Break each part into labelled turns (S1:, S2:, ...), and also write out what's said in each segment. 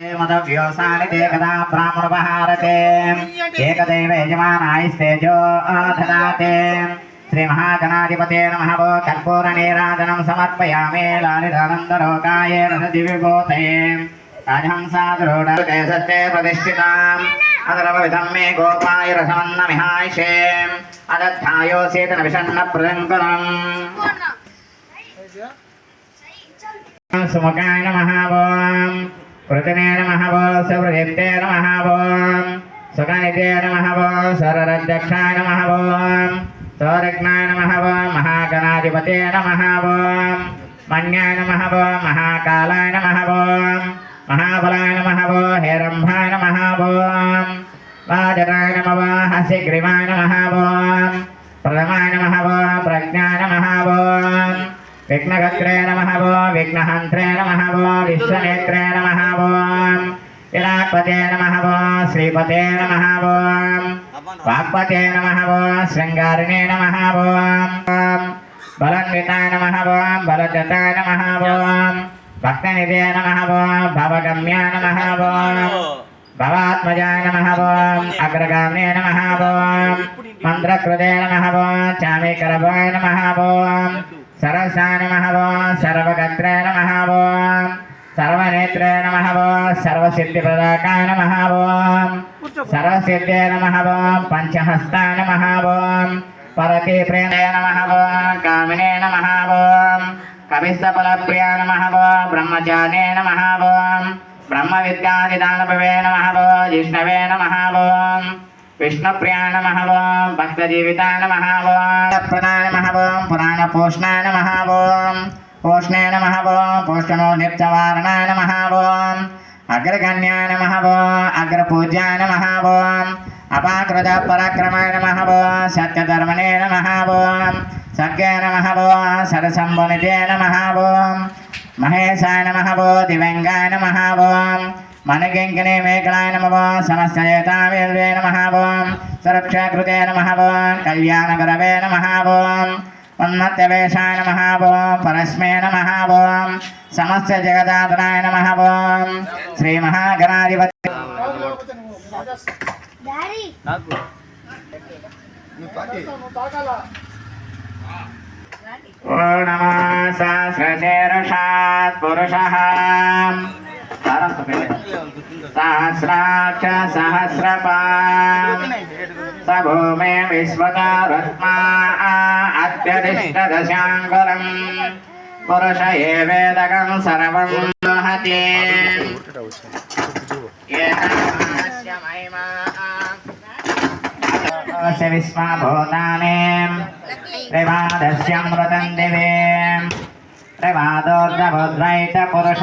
S1: మదవ్యోసాని తే కదా బ్రాహ్మణోపహారతే ఏకదైవ యజమానాయిస్తేజో దదాతే శ్రీ మహాగణాధిపతే నమః. వో కర్పూర నీరాజనం సమర్పయామి. లాలితానందరోగాయ రసదివిభూతయే రాజహంసాద్రోఢే సత్తే ప్రతిష్ఠితాం. అదరవవిధం మే గోపాయ రసమన్నమిహాయిషే అదధ్యాయోసేతన విషన్న ప్రజంకరం సుముఖాయ నమః ఓం పృతనే నమః ఓం సువృత్తే నమః ఓం సుఖనిదే నమః ఓం సరరధ్యక్షాయ నమః ఓం సౌరజ్ఞాయ నమః మహాగణాధిపతే నమః మన్యాయ మహాకాలాయ వాజరాయ నమః ఓం హసిగ్రీవాయ నమః ఓం విఘ్నగత్రే నమః వో విఘ్నహంత్రే నమః వో విశ్వనేత్రే నమః వో విరాట్పతే నమః వో శ్రీపతే నమః వో వాక్పతే నమః వో శృంగారిణే నమః వో బలన్వితాయ నమః వో బలదతాయ నమః వో భక్తనిధే నమః వో భవగమ్యాయ నమః వో భవాత్మజాయ నమః వో అగ్రగామినే నమః వో మంత్రకృతే నమః వో చామీకరభాయ నమః వో సరసాయ నమః సర్వగత్రే నమః సర్వనేత్రే నమహవో సర్వసిద్ధి ప్రదాకాయ నమః సర్వసిద్ధే నమహవో పంచహస్తాయ నమః పరతి ప్రేమే నమహవో కామినే నమః వో నమహవో నమః వో బ్రహ్మ విద్యానిదానభవే నమహవో జిష్ణవే నమః వో విష్ణుప్రియాయ నమః ఓం భక్తజీవితాయ నమః ఓం ప్రదాయ నమః ఓం పురాణ పోషణాయ నమః ఓం పోషణే నమః ఓం పోషణో నిత్యవారణాయ నమః ఓం అగ్రగణ్యాయ నమః ఓం అగ్రపూజ్యాయ నమః ఓం అపాకృత పరాక్రమాయ నమః ఓం సత్యధర్మణే నమః ఓం సత్యే నమః ఓం సరసంబునితే నమః ఓం మహేశాయ నమః ఓం దివ్యంగాయ నమః ఓం మనకింకిని మేకలాయ నమ సమస్తేతావేల్వే నమ ఓం సురక్షాకృతే నమ ఓం కళ్యాణగురవే నమ ఓం ఉన్నత్యవేశాయ నమ ఓం పరస్మే నమ ఓం సమస్త జగదాతనాయ నమ ఓం శ్రీ మహాగణాధిపతి ఓ నమ సహస్రశీర్షాత్ పురుషः సహస్రాక్ష సహస్రపాం స భూమే విశ్వకారత్మా అత్యధిష్ట దశాంగులం పురుష ఏ వేదకం సర్వం హతే విస్మా భూతానే ప్రమాదస్యమృతం దివే. ప్రమాదోర్ధముద్రైత పురుష.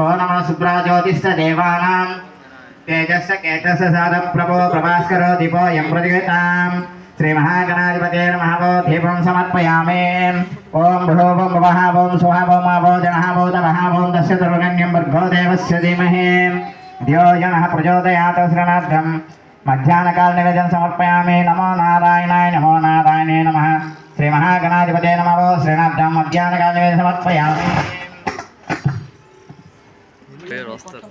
S1: ఓ నమ శుభ్రాజ్యోతిస్ దేవానాం తేజస్స కేతస్స సారం ప్రభో ప్రభాస్కరో దీపో యం ప్రతిగతాం శ్రీ మహాగణాధిపతే నమ వో దీపం సమర్పయామే ఓం భూవం భవః ఓం సుహ ఓం అవో జనః వో తమః ఓం దస్య దుర్గణ్యం భర్గో దేవస్య ధీమహి ధ్యో జనః ప్రచోదయాత్ శ్రనార్థం మధ్యాహ్నకాల నివేదనం సమర్పయామి నమో నారాయణాయ నమో నారాయణే నమ శ్రీ మహాగణాధిపతే నమో శ్రీనాథం మధ్యాహ్నకాల నివేదనం సమర్పయామి
S2: పేరు వస్తారు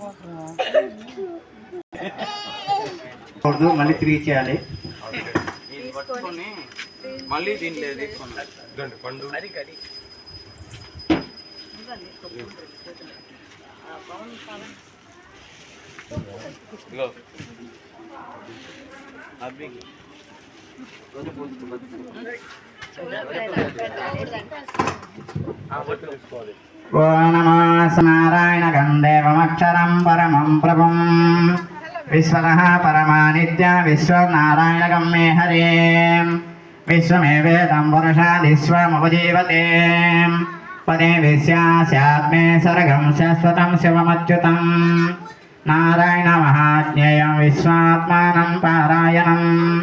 S1: మళ్ళీ తిరిగి చేయాలి.
S2: పట్టుకొని మళ్ళీ దీంట్లో తీసుకున్నాం ఇగో అబ్బి
S1: ఓ నమో నారాయణ గంధేవమక్షరం పరమం ప్రభుం. విశ్వతః పరమానిత్య విశ్వనారాయణ గమ్మే హరే. విశ్వమేవేదం వరుషాదిశ్వముపజీవతే పదే విశ్యాస్యాత్మే సర్గం శాశ్వతం శివమచ్యుతం. నారాయణ మహాజ్ఞేయం విశ్వాత్మానం పారాయణం.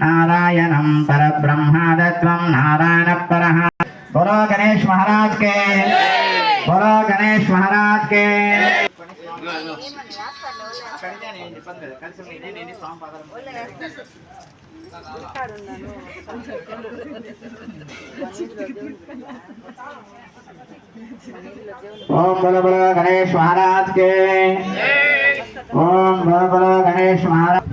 S1: నారాయణం పరబ్రహ్మాదత్వం నారాయణ పర. గణేష్ మహారాజ్ కే. బోలో గణేష్ మహారాజ్ కే ఓం బోలో బోలో గణేష్ మహారాజ్ కే ఓం బోలో బోలో గణేష్ మహారాజ్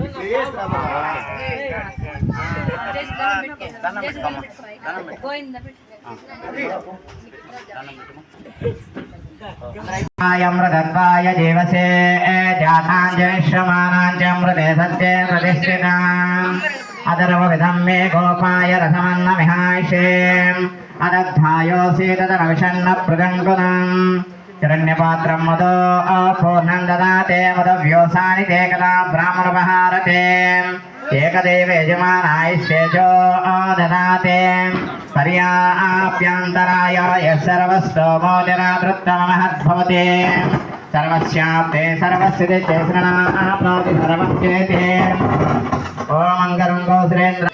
S1: మృతత్వాయ జీవసే జాతాంజశ్రమాణాంచమృతే సత్యే ప్రతిష్ఠితాం అదర్వవిధం మే గోపాయ రసమన్న విహాయిషే అదద్ధాయోసి తదనవిషన్న ప్రజంగుణం హిరణ్యపాత్రం మదో పూర్ణం దదాతే మదవ్యోసాని తే కదా బ్రాహ్మణ భారతే ఏకదేవ యజమానాయ శ్రేజో దదాతే పర్యాప్యంతరాయ యర్వస్తోమో నిరావృత్తమహద్భవతే సర్వస్యాప్తే సర్వస్థితి చేసినాప్నోతి సర్వం చేతే ఓమంగళం గో సురేంద్ర.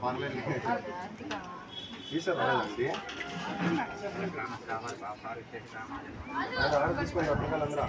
S1: పర్లేదు తీసుకోవాలండి ఆర్డర్ తీసుకోండి పిల్లలందరూ అందరూ